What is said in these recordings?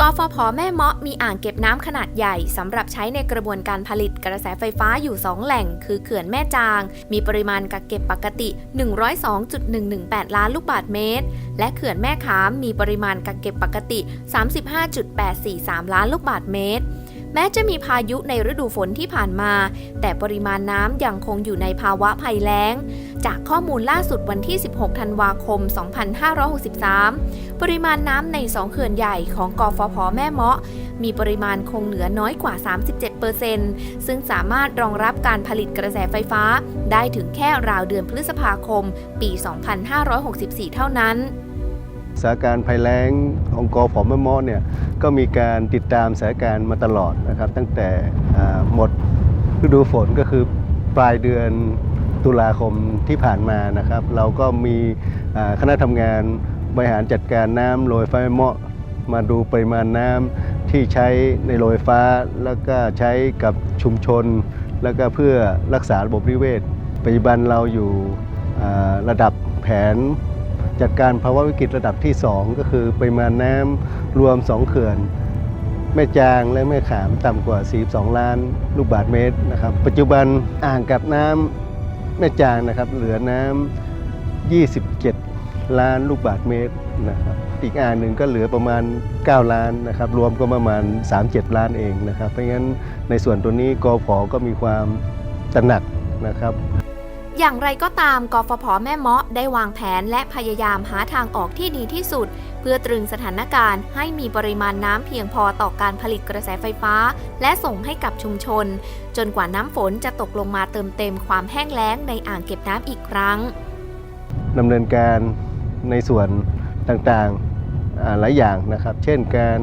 กฟผแม่เมาะมีอ่างเก็บน้ำขนาดใหญ่สำหรับใช้ในกระบวนการผลิตกระแสไฟฟ้าอยู่ 2 แหล่ง คือเขื่อนแม่จาง มีปริมาณกักเก็บปกติ 102.118 ล้านลูกบาศก์เมตร และเขื่อนแม่ขามมีปริมาณกักเก็บปกติ 35.843 ล้านลูกบาศก์เมตร แม้จะมีพายุในฤดูฝนที่ผ่านมา แต่ปริมาณน้ำยังคงอยู่ในภาวะภัยแล้ง จากข้อมูลล่าสุดวันที่ 16 ธันวาคม 2563 ปริมาณน้ำใน2เขื่อนใหญ่ของกฟผแม่เมาะ มีปริมาณคงเหลือน้อยกว่า 37%ซึ่งสามารถรองรับการผลิตกระแสไฟฟ้า ได้ถึงแค่ราวเดือนพฤษภาคม ปี 2564 เท่านั้น สถานการณ์ภัยแล้งของกอผอแม่มอเนี่ยก็มีการติดตามสถานการณ์มาตลอดนะครับ ตั้งแต่หมดฤดูฝนก็คือปลายเดือนตุลาคมที่ผ่านมานะครับ เราก็มีคณะทำงานบริหารจัดการน้ำโรยไฟฟ้าแม่เมาะมาดูปริมาณน้ำที่ใช้ในโรยฟ้า แล้วก็ใช้กับชุมชน แล้วก็เพื่อรักษาระบบนิเวศปัจจุบันเราอยู่ระดับแผน จัดการภาวะวิกฤตระดับที่ 2 ก็คือปริมาณน้ำรวม 2 เขื่อน แม่จางและแม่ขามต่ำกว่า 42 ล้านลูกบาศก์เมตรนะครับ ปัจจุบันอ่างกับน้ำแม่จางนะครับเหลือน้ำ 27 ล้านลูกบาศก์เมตรนะครับอีกอ่างหนึ่งก็เหลือประมาณ 9 ล้านนะครับ รวมก็ประมาณ 37 ล้านเองนะครับ เพราะงั้นในส่วนตัวนี้กพก็มีความตระหนักนะครับ อย่างไรก็ตามกฟผแม่เมาะได้วางแผนและพยายามหาทางออกที่ดีที่สุด เพื่อตรึงสถานการณ์ให้มีปริมาณน้ำเพียงพอต่อการผลิตกระแสไฟฟ้า และส่งให้กับชุมชน จนกว่าน้ำฝนจะตกลงมาเติมเต็มความแห้งแล้งในอ่างเก็บน้ำอีกครั้งดำเนินการในส่วนต่างๆอ่าหลายอย่างนะครับ เช่นการ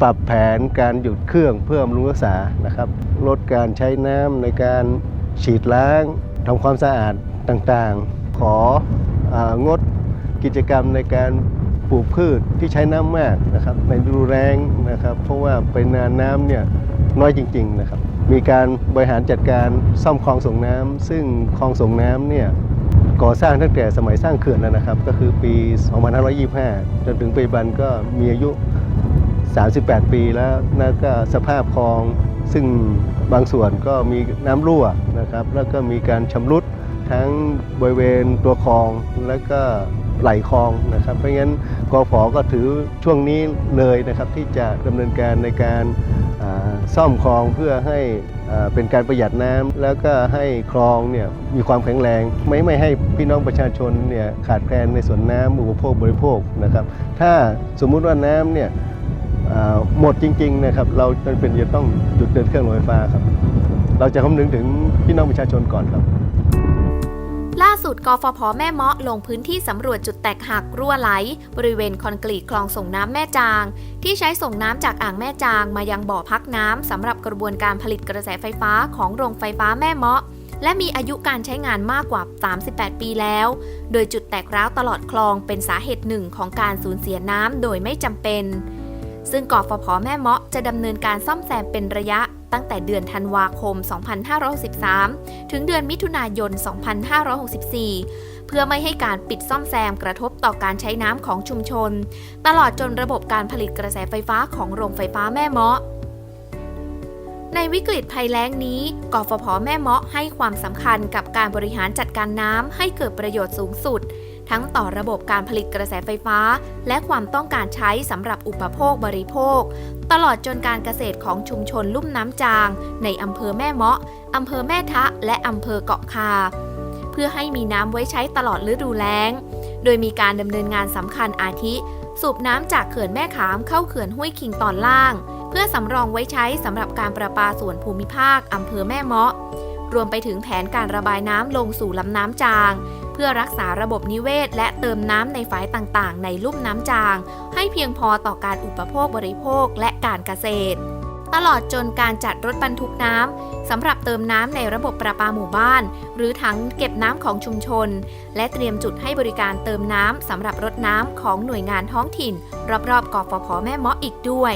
ปรับแผนการหยุดเครื่องเพื่อบำรุงรักษานะครับ ลดการใช้น้ำในการฉีดล้าง ทำความสะอาดต่างๆขอองดกิจกรรมในการปลูกพืชที่ใช้น้ำมากนะครับในฤดูแล้งนะครับ เพราะว่าปริมาณน้ำเนี่ยน้อยจริงๆนะครับ มีการบริหารจัดการซ่อมคลองส่งน้ำซึ่งคลองส่งน้ำเนี่ยก่อสร้างตั้งแต่สมัยสร้างเขื่อนแล้วนะครับ ก็คือปี 2525 จนถึงปัจจุบันก็มีอายุ 38 ปีแล้วแล้วก็สภาพคลอง ซึ่งบางส่วนก็มีน้ำรั่วนะครับ แล้วก็มีการชำรุดทั้งบริเวณตัวคลองแล้วก็ไหลคลองนะครับ เพราะงั้นกอฟก็ถือช่วงนี้เลยนะครับที่จะดำเนินการในการซ่อมคลองเพื่อให้เป็นการประหยัดน้ำแล้วก็ให้คลองเนี่ยมีความแข็งแรง ไม่ไม่ให้พี่น้องประชาชนเนี่ยขาดแคลนในส่วนน้ำอุปโภคบริโภคนะครับ ถ้าสมมุติว่าน้ำเนี่ย หมดจริงๆนะครับเราจำเป็นจะต้องหยุดเดินเครื่องรงไฟฟ้าครับ เราจะคำนึงถึงพี่น้องประชาชนก่อนครับ ล่าสุดกฟผแม่เมาะลงพื้นที่สำรวจจุดแตกหักรั่วไหล บริเวณคอนกรีตคลองส่งน้ำแม่จาง ที่ใช้ส่งน้ำจากอ่างแม่จางมายังบ่อพักน้ำสำหรับกระบวนการผลิตกระแสไฟฟ้าของโรงไฟฟ้าแม่เมาะและมีอายุการใช้งานมากกว่า 38 ปีแล้ว โดยจุดแตกร้าวตลอดคลองเป็นสาเหตุหนึ่งของการสูญเสียน้ำโดยไม่จำเป็น ซึ่งกฟผแม่เมาะจะดำเนินการซ่อมแซมเป็นระยะตั้งแต่เดือนธันวาคม 2563 ถึงเดือนมิถุนายน 2564 เพื่อไม่ให้การปิดซ่อมแซมกระทบต่อการใช้น้ำของชุมชน ตลอดจนระบบการผลิตกระแสไฟฟ้าของโรงไฟฟ้าแม่เมาะในวิกฤตภัยแล้งนี้ กฟผ แม่เมาะให้ความสำคัญกับการบริหารจัดการน้ำให้เกิดประโยชน์สูงสุด ทั้งต่อระบบการผลิตกระแสไฟฟ้า และความต้องการใช้สำหรับอุปโภคบริโภค ตลอดจนการเกษตรของชุมชนลุ่มน้ำจาง ในอำเภอแม่เมาะอำเภอแม่ทะ และอำเภอเกาะคา เพื่อให้มีน้ำไว้ใช้ตลอดฤดูแล้ง โดยมีการดำเนินงานสำคัญอาทิ สูบน้ำจากเขื่อนแม่ขามเข้าเขื่อนห้วยคิงตอนล่าง เพื่อสำรองไว้ใช้สำหรับการประปาส่วนภูมิภาคอำเภอแม่เมาะรวมไปถึงแผนการระบายน้ำลงสู่ลำน้ำจาง เพื่อรักษาระบบนิเวศ และเติมน้ำในฝายต่างๆ ในลุ่มน้ำจาง ให้เพียงพอต่อการอุปโภคบริโภคและการเกษตร ตลอดจนการจัดรถบรรทุกน้ำสำหรับเติมน้ำในระบบประปาหมู่บ้าน หรือถังเก็บน้ำของชุมชน และเตรียมจุดให้บริการเติมน้ำสำหรับรถน้ำของหน่วยงานท้องถิ่น รอบๆกฟผแม่เมาะอีกด้วย